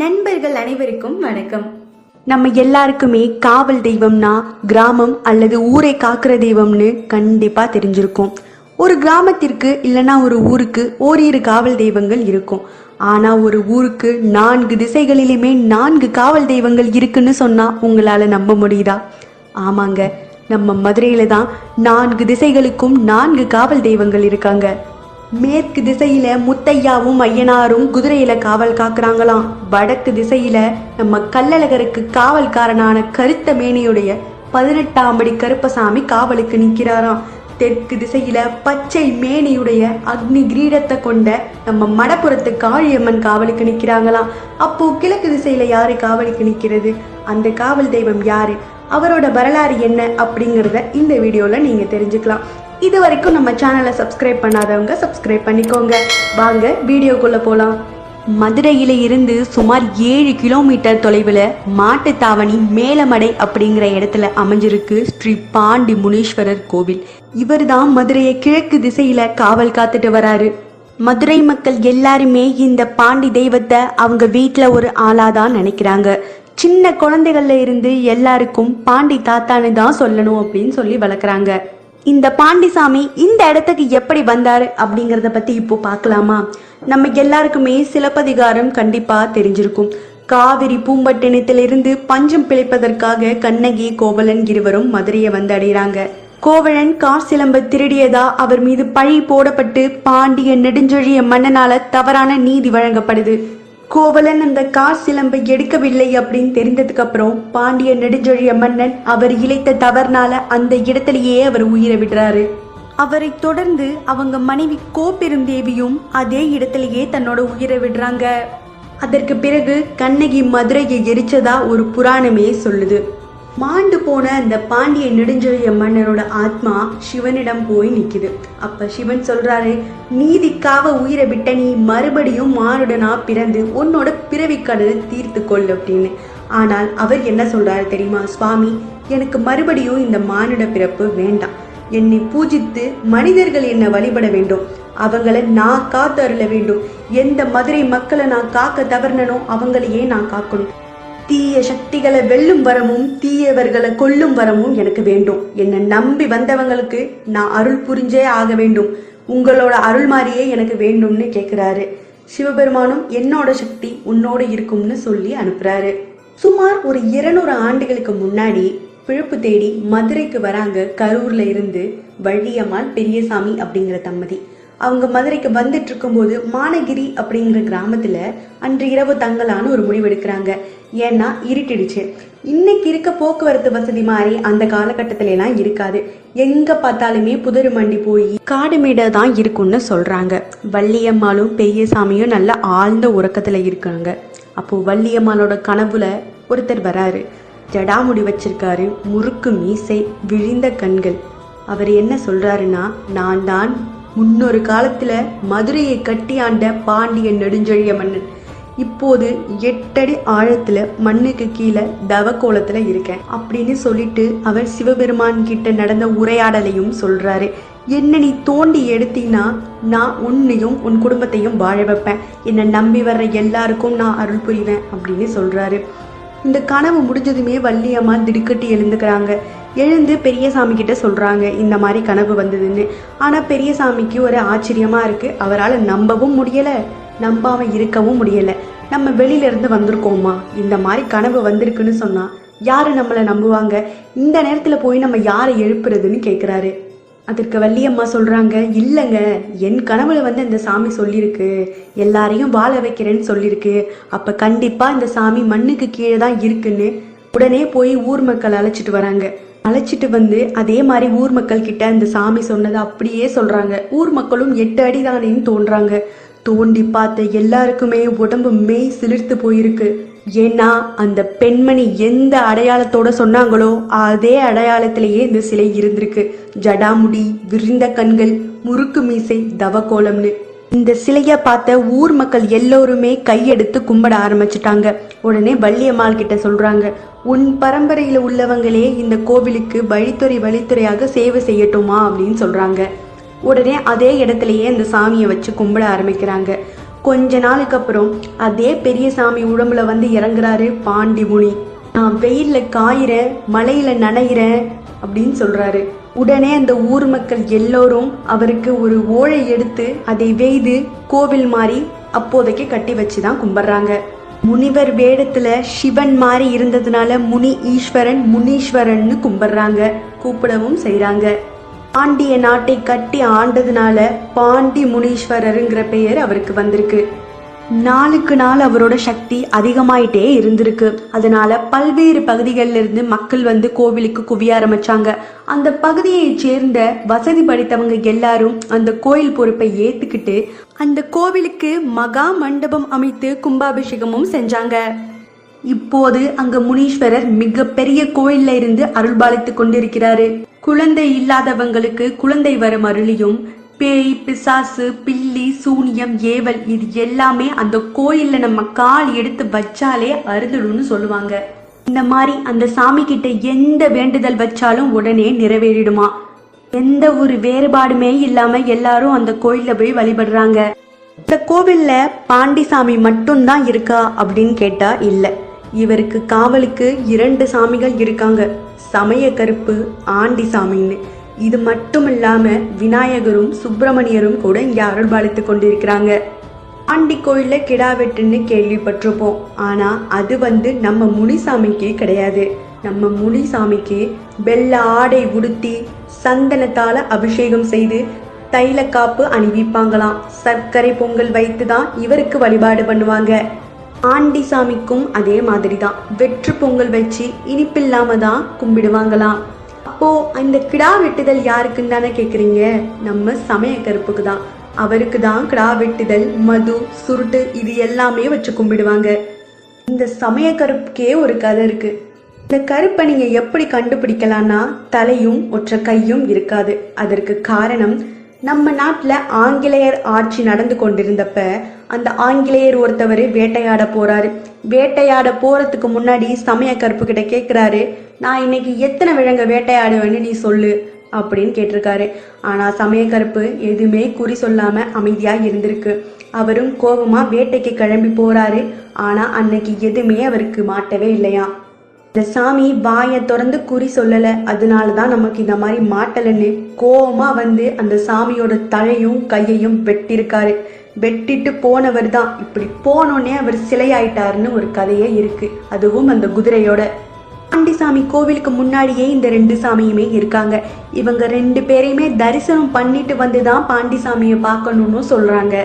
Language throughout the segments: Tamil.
நண்பர்கள் அனைவருக்கும் வணக்கம். நம்ம எல்லாருக்குமே காவல் தெய்வம்னா கிராமம் அல்லது ஊரை காக்கிற தெய்வம்னு கண்டிப்பா தெரிஞ்சிருக்கும். ஒரு கிராமத்திற்கு இல்லைன்னா ஒரு ஊருக்கு ஓரிரு காவல் தெய்வங்கள் இருக்கும். ஆனா ஒரு ஊருக்கு நான்கு திசைகளிலுமே நான்கு காவல் தெய்வங்கள் இருக்குன்னு சொன்னா உங்களால நம்ப முடியுதா? ஆமாங்க. நம்ம மதுரையில தான் நான்கு திசைகளுக்கும் நான்கு காவல் தெய்வங்கள் இருக்காங்க. மேற்கு திசையில முத்தையாவும் ஐயனாரும் குதிரையில காவல் காக்குறாங்களாம். வடக்கு திசையில நம்ம கள்ளழகருக்கு காவல்காரனான கருத்த மேனியுடைய பதினெட்டாம் படி கருப்பசாமி காவலுக்கு நிற்கிறாராம். தெற்கு திசையில பச்சை மேனியுடைய அக்னி கிரீடத்தை கொண்ட நம்ம மடப்புறத்து காளியம்மன் காவலுக்கு நிற்கிறாங்களாம். அப்போ கிழக்கு திசையில யாரு காவலுக்கு நிற்கிறது? அந்த காவல் தெய்வம் யாரு? அவரோட வரலாறு என்ன அப்படிங்கிறத இந்த வீடியோல நீங்க தெரிஞ்சுக்கலாம். இது வரைக்கும் நம்ம சேனலை சப்ஸ்கிரைப் பண்ணாதவங்க சப்ஸ்கிரைப் பண்ணிக்கோங்க. வாங்க வீடியோக்குள்ளே போகலாம் மதுரையில இருந்து சுமார் ஏழு கிலோமீட்டர் தொலைவில் மாட்டுத்தாவணி மேலமடை அப்படிங்கிற இடத்துல அமைஞ்சிருக்கு ஸ்ரீ பாண்டி முனீஸ்வரர் கோவில். இவர் தான் மதுரையை கிழக்கு திசையில காவல் காத்துட்டு வராரு. மதுரை மக்கள் எல்லாருமே இந்த பாண்டி தெய்வத்தை அவங்க வீட்டில் ஒரு ஆளாதான் நினைக்கிறாங்க. சின்ன குழந்தைகள்ல இருந்து எல்லாருக்கும் பாண்டி தாத்தான்னு தான் சொல்லணும் அப்படின்னு சொல்லி வளர்க்குறாங்க. இந்த பாண்டிசாமி இந்த இடத்துக்கு எப்படி வந்தாரு அப்படிங்கறத பத்தி இப்போ பார்க்கலாமா? நம்ம எல்லாருக்குமே சிலப்பதிகாரம் கண்டிப்பா தெரிஞ்சிருக்கும். காவிரி பூம்பட்டினத்திலிருந்து பஞ்சம் பிழைப்பதற்காக கண்ணகி கோவலன் இருவரும் மதுரையை வந்து அடைகிறாங்க கோவலன் கார் சிலம்ப திருடியதா அவர் மீது பழி போடப்பட்டு பாண்டிய நெடுஞ்செழிய மன்னனால தவறான நீதி வழங்கப்படுது. கோவலன் அந்த கார் சிலம்பை எடுக்கவில்லை அப்படின்னு தெரிந்ததுக்கு அப்புறம் பாண்டிய நெடுஞ்செழிய மன்னன் அவர் இழைத்த தவறுனால அந்த இடத்திலேயே அவர் உயிரை விடுறாரு. அவரை தொடர்ந்து அவங்க மனைவி கோப்பெருந்தேவியும் அதே இடத்திலேயே தன்னோட உயிரை விடுறாங்க. அதற்கு பிறகு கண்ணகி மதுரையை எரிச்சதா ஒரு புராணமே சொல்லுது. மாண்டு போன அந்த பாண்டிய நெடுஞ்செழிய மன்னரோட ஆத்மா சிவனிடம் போய் நிக்குது. அப்ப சிவன் சொல்றாரு நீதிக்காக உயிரை விட்ட நீ மறுபடியும் மானுடனா பிறந்து உன்னோட பிறவி கடலை தீர்த்து கொள் அப்படின்னு. ஆனால் அவர் என்ன சொல்றாரு தெரியுமா? சுவாமி எனக்கு மறுபடியும் இந்த மானுட பிறப்பு வேண்டாம். என்னை பூஜித்து மனிதர்கள் என்னை வழிபட வேண்டும். அவங்கள நான் காத்து அருள வேண்டும். எந்த மதுரை மக்களை நான் காக்க தவறினனோ அவங்களையே நான் காக்கணும். தீய சக்திகளை வெல்லும் வரமும் தீயவர்களை கொல்லும் வரமும் எனக்கு வேண்டும். என்னை நம்பி வந்தவங்களுக்கு நான் அருள் புரிஞ்சே ஆக வேண்டும். உங்களோட அருள் மாதிரியே எனக்கு வேண்டும்னு கேட்குறாரு சிவபெருமானும் என்னோட சக்தி உன்னோட இருக்கும்னு சொல்லி அனுப்புறாரு. சுமார் ஒரு இருநூறு ஆண்டுகளுக்கு முன்னாடி பிழப்பு தேடி மதுரைக்கு வராங்க கரூர்ல இருந்து வள்ளியம்மாள் பெரியசாமி அப்படிங்கிற தம்பதி. அவங்க மதுரைக்கு வந்துட்டு இருக்கும்போது மானகிரி அப்படிங்கிற கிராமத்துல அன்று இரவு தங்கலான்னு ஒரு முடிவு எடுக்கிறாங்க. ஏன்னா இருட்டிடுச்சு. இன்னைக்கு இருக்க போக்குவரத்து வசதி மாதிரி அந்த காலகட்டத்தில எல்லாம் இருக்காது. எங்க பார்த்தாலுமே புதரு மண்டி போய் காடு மீட தான் இருக்கும்னு சொல்றாங்க. வள்ளியம்மாளும் பெரியசாமியும் நல்ல ஆழ்ந்த உறக்கத்துல இருக்காங்க. அப்போ வள்ளியம்மாளோட கனவுல ஒருத்தர் வராரு. ஜடாமுடி வச்சிருக்காரு. முறுக்கு மீசை விழிந்த கண்கள். அவர் என்ன சொல்றாருன்னா நான் தான் முன்னொரு காலத்துல மதுரையை கட்டி ஆண்ட பாண்டிய நெடுஞ்செழிய மன்னன். இப்போது எட்டடி ஆழத்துல மண்ணுக்கு கீழே தவக்கோலத்தில் இருக்கேன். அப்படின்னு சொல்லிட்டு அவர் சிவபெருமான் கிட்ட நடந்த உரையாடலையும் சொல்றாரு. என்ன நீ தோண்டி எடுத்தீங்கன்னா நான் உன்னையும் உன் குடும்பத்தையும் வாழ வைப்பேன். என்னை நம்பி வர்ற எல்லாருக்கும் நான் அருள் புரிவேன் அப்படின்னு சொல்றாரு. இந்த கனவு முடிஞ்சதுமே வள்ளியம்மாள் திடுக்கட்டி எழுந்துக்கிறாங்க. எழுந்து பெரியசாமி கிட்ட சொல்கிறாங்க இந்த மாதிரி கனவு வந்ததுன்னு. ஆனால் பெரியசாமிக்கு ஒரு ஆச்சரியமாக இருக்குது அவரால் நம்பவும் முடியலை நம்பாம இருக்கவும் முடியலை. நம்ம வெளியிலேருந்து வந்திருக்கோமா? இந்த மாதிரி கனவு வந்திருக்குன்னு சொன்னால் யார் நம்மளை நம்புவாங்க? இந்த நேரத்தில் போய் நம்ம யாரை எழுப்புறதுன்னு கேட்குறாரு அதற்கு வள்ளியம்மா சொல்கிறாங்க இல்லைங்க என் கனவுல வந்து இந்த சாமி சொல்லியிருக்கு. எல்லாரையும் வாழ வைக்கிறேன்னு சொல்லியிருக்கு. அப்போ கண்டிப்பாக இந்த சாமி மண்ணுக்கு கீழே தான் இருக்குன்னு உடனே போய் ஊர் மக்கள் அழைச்சிட்டு வராங்க. அழைச்சிட்டு வந்து அதே மாதிரி ஊர் மக்கள் கிட்ட அந்த சாமி சொன்னதை அப்படியே சொல்றாங்க. ஊர் மக்களும் எட்டு அடி தானேன்னு தோன்றாங்க. தோண்டி பார்த்த எல்லாருக்குமே உடம்பு மெய் சிலிர்த்து போயிருக்கு. ஏன்னா அந்த பெண்மணி எந்த அடையாளத்தோட சொன்னாங்களோ அதே அடையாளத்திலேயே இந்த சிலை இருந்திருக்கு. ஜடாமுடி விரிந்த கண்கள் முறுக்கு மீசை தவக்கோலம்னு. இந்த சிலையை பார்த்த ஊர் மக்கள் எல்லோருமே கையெடுத்து கும்பிட ஆரம்பிச்சிட்டாங்க. உடனே வள்ளியம்மாள் கிட்ட சொல்றாங்க உன் பரம்பரையில உள்ளவங்களே இந்த கோவிலுக்கு வழித்துறை வழித்துறையாக சேவை செய்யட்டுமா? அப்படின்னு சொல்றாங்க. உடனே அதே இடத்துலயே அந்த சாமியை வச்சு கும்பிட ஆரம்பிக்கிறாங்க. கொஞ்ச நாளுக்கு அப்புறம் அதே பெரிய சாமி உடம்புல வந்து இறங்குறாரு பாண்டி முனி நான் வெயில்ல காயிறேன் மழையில் நனையிறேன் அப்படின்னு சொல்றாரு. உடனே அந்த ஊர் மக்கள் எல்லோரும் அவருக்கு ஒரு ஓழை எடுத்து அதை வெய்து கோவில் மாதிரி அப்போதைக்கு கட்டி வச்சு தான் கும்பிட்றாங்க. முனிவர் வேடத்துல சிவன் மாதிரி இருந்ததுனால முனி ஈஸ்வரன் முனீஸ்வரன்னு கும்பிட்றாங்க. கூப்பிடவும் செய்கிறாங்க பாண்டிய நாட்டை கட்டி ஆண்டதுனால பாண்டி முனீஸ்வரருங்கிற பெயர் அவருக்கு வந்திருக்கு. நாளுக்கு நாள் அவரோட சக்தி அதிகமாயிட்டே இருந்திருக்கு. அதனால பல்வேறு பகுதிகளில் இருந்து மக்கள் வந்து கோவிலுக்கு குவிய ஆரம்பிச்சாங்க. அந்த பகுதியை சேர்ந்த வசதி படைத்தவங்க எல்லாரும் அந்த கோயில் பொறுப்பை ஏத்துக்கிட்டு அந்த கோவிலுக்கு மகா மண்டபம் அமைத்து கும்பாபிஷேகமும் செஞ்சாங்க. இப்போது அங்க முனீஸ்வரர் மிகப்பெரிய கோயில்ல இருந்து அருள்பாலித்து கொண்டிருக்கிறாரு. குழந்தை இல்லாதவங்களுக்கு குழந்தை வரும் அருளியும் பேய் பிசாசு பில்லி சூனியம் ஏவல் இது எல்லாமே அந்த கோயில்ல நம்ம கால் எடுத்து வச்சாலே அருந்துடும்னு சொல்லுவாங்க. இந்த மாதிரி அந்த சாமி கிட்ட எந்த வேண்டுதல் வச்சாலும் உடனே நிறைவேறிடுமா? எந்த ஒரு வேறுபாடுமே இல்லாம எல்லாரும் அந்த கோயில்ல போய் வழிபடுறாங்க. இந்த கோவில்ல பாண்டிசாமி மட்டும்தான் இருக்கா அப்படின்னு கேட்டா இல்ல. இவருக்கு காவலுக்கு இரண்டு சாமிகள் இருக்காங்க. சமய கருப்பு ஆண்டி சாமின்னு இது மட்டும் இல்லாம விநாயகரும் சுப்பிரமணியரும் கூட இங்க அருள்பாலித்து கொண்டிருக்கிறாங்க. ஆண்டி கோயில கிடா வெட்டுன்னு கேள்விப்பட்டிருப்போம். ஆனா அது வந்து நம்ம முனிசாமிக்கு கிடையாது. நம்ம முனிசாமிக்கு வெள்ள ஆடை உடுத்தி சந்தனத்தால அபிஷேகம் செய்து தைல காப்பு அணிவிப்பாங்களாம். சர்க்கரை பொங்கல் வைத்து தான் இவருக்கு வழிபாடு பண்ணுவாங்க. ஆண்டி சாமிக்கும் அதே மாதிரி தான் வெற்று பொங்கல் வச்சு இனிப்பில்லாம தான் கும்பிடுவாங்களாம். அப்போ அந்த கிடா வெட்டுதல் யாருக்குன்னு தானே கேக்குறீங்க? நம்ம சமய கருப்புக்கு தான் அவருக்கு தான் கிடா வெட்டுதல் மது சுருட்டு இது எல்லாமே வச்சு கும்பிடுவாங்க. இந்த சமய கருப்புக்கே ஒரு கதை இருக்கு. இந்த கருப்பை நீங்க எப்படி கண்டுபிடிக்கலாம்னா தலையும் ஒற்ற கையும் இருக்காது. அதற்கு காரணம் நம்ம நாட்டில் ஆங்கிலேயர் ஆட்சி நடந்து கொண்டிருந்தப்ப அந்த ஆங்கிலேயர் ஒருத்தவர் வேட்டையாட போறாரு. வேட்டையாட போறதுக்கு முன்னாடி சமய கருப்பு கிட்ட கேக்குறாரு நான் இன்னைக்கு எத்தனை விலங்க வேட்டையாடுவேன்னு நீ சொல்லு அப்படின்னு கேட்டிருக்காரு. ஆனா சமயக்கருப்பு எதுவுமே குறி சொல்லாம அமைதியா இருந்திருக்கு. அவரும் கோபமா வேட்டைக்கு கிளம்பி போறாரு. ஆனா அன்னைக்கு எதுவுமே அவருக்கு மாட்டவே இல்லையா? இந்த சாமி வாயை திறந்து குறி சொல்லல. அதனால தான் நமக்கு இந்த மாதிரி மாட்டலன்னு கோபமாக வந்து அந்த சாமியோட தலையும் கையையும் வெட்டியிருக்காரு வெட்டிட்டு போனவர் தான். இப்படி போனோடனே அவர் சிலையாயிட்டாருன்னு ஒரு கதையே இருக்கு. அதுவும் அந்த குதிரையோட. பாண்டிசாமி கோவிலுக்கு முன்னாடியே இந்த ரெண்டு சாமியுமே இருக்காங்க. இவங்க ரெண்டு பேரையுமே தரிசனம் பண்ணிட்டு வந்து தான் பாண்டிசாமியை பார்க்கணும்னு சொல்றாங்க.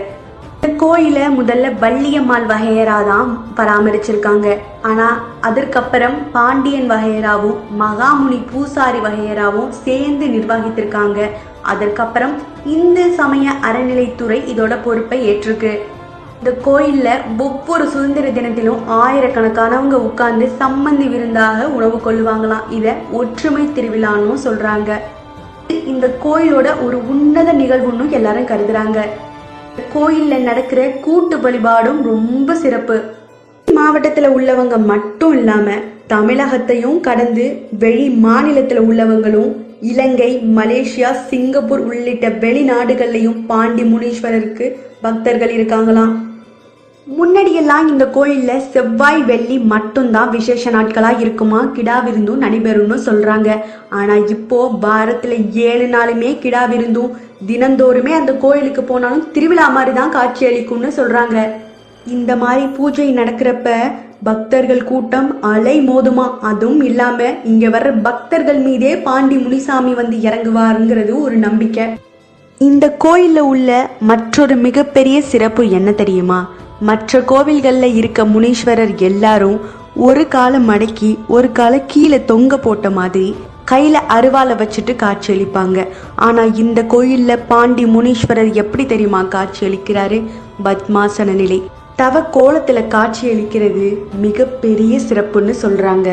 இந்த கோயிலை முதல்ல வள்ளியம்மாள் வகையரா தான் பராமரிச்சிருக்காங்க. ஆனா அதற்கப்புறம் பாண்டியன் வகையராவும் மகாமுனி பூசாரி வகையராவும் சேர்ந்து நிர்வகித்திருக்காங்க. அதற்கப்புறம் இந்து சமய அறநிலைத்துறை இதோட பொறுப்பை ஏற்றிருக்கு. இந்த கோயில்ல ஒவ்வொரு சுதந்திர தினத்திலும் ஆயிரக்கணக்கானவங்க உட்கார்ந்து சம்மந்தி விருந்தாக உணவு கொள்ளுவாங்களாம். இத ஒற்றுமை திருவிழான்னு சொல்றாங்க. இந்த கோயிலோட ஒரு உன்னத நிகழ்வுன்னு எல்லாரும் கருதுறாங்க. கோயிலில் கோயில்ல நடக்கிற கூட்டு வழிபாடும் ரொம்ப சிறப்பு. மாவட்டத்துல உள்ளவங்க மட்டும் இல்லாம தமிழகத்தையும் கடந்து வெளி மாநிலத்துல உள்ளவங்களும் இலங்கை மலேசியா சிங்கப்பூர் உள்ளிட்ட வெளிநாடுகள்லையும் பாண்டி முனீஸ்வரருக்கு பக்தர்கள் இருக்காங்களாம். முன்னாடியெல்லாம் இந்த கோயிலில் செவ்வாய் வெள்ளி மட்டும்தான் விசேஷ நாட்களாக இருக்குமா? கிடா விருந்தும் நடைபெறும்னு சொல்கிறாங்க ஆனால் இப்போ வாரத்தில் ஏழு நாளுமே கிடா விருந்தும் தினந்தோறுமே அந்த கோயிலுக்கு போனாலும் திருவிழா மாதிரி தான் காட்சி அளிக்கும்னு சொல்கிறாங்க இந்த மாதிரி பூஜை நடக்கிறப்ப பக்தர்கள் கூட்டம் அலை மோதுமா? அதுவும் இல்லாம இங்க வர்ற பக்தர்கள் மீதே பாண்டி முனிசாமி வந்து இறங்குவாருங்கிறது ஒரு நம்பிக்கை. இந்த கோயில்ல உள்ள மற்றொரு மிகப்பெரிய சிறப்பு என்ன தெரியுமா? மற்ற கோவில்கள்ல இருக்க முனீஸ்வரர் எல்லாரும் ஒரு காலை மடக்கி ஒரு காலை கீழே தொங்க போட்ட மாதிரி கையில அருவாளை வச்சுட்டு காட்சியளிப்பாங்க. ஆனா இந்த கோயில்ல பாண்டி முனீஸ்வரர் எப்படி தெரியுமா காட்சியளிக்கிறாரு? பத்மாசன நிலை. தவ கோலத்துல காட்சியளிக்கிறது மிகப்பெரிய சிறப்புன்னு சொல்றாங்க.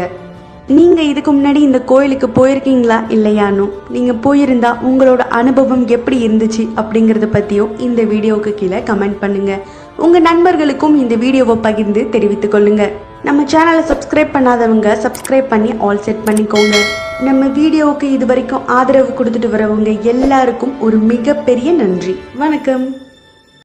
நீங்க இதுக்கு முன்னாடி இந்த கோயிலுக்கு போயிருக்கீங்களா இல்லையானோ? நீங்க போயிருந்தா உங்களோட அனுபவம் எப்படி இருந்துச்சு அப்படிங்கறத பத்தியும் இந்த வீடியோவுக்கு கீழே கமெண்ட் பண்ணுங்க. உங்க நண்பர்களுக்கும் இந்த வீடியோவை பகிர்ந்து தெரிவித்துக் கொள்ளுங்க. நம்ம சேனலை சப்ஸ்கிரைப் பண்ணாதவங்க சப்ஸ்கிரைப் பண்ணி ஆல் செட் பண்ணிக்கோங்க. நம்ம வீடியோவுக்கு இது வரைக்கும் ஆதரவு கொடுத்துட்டு வரவங்க எல்லாருக்கும் ஒரு மிகப்பெரிய நன்றி. வணக்கம்.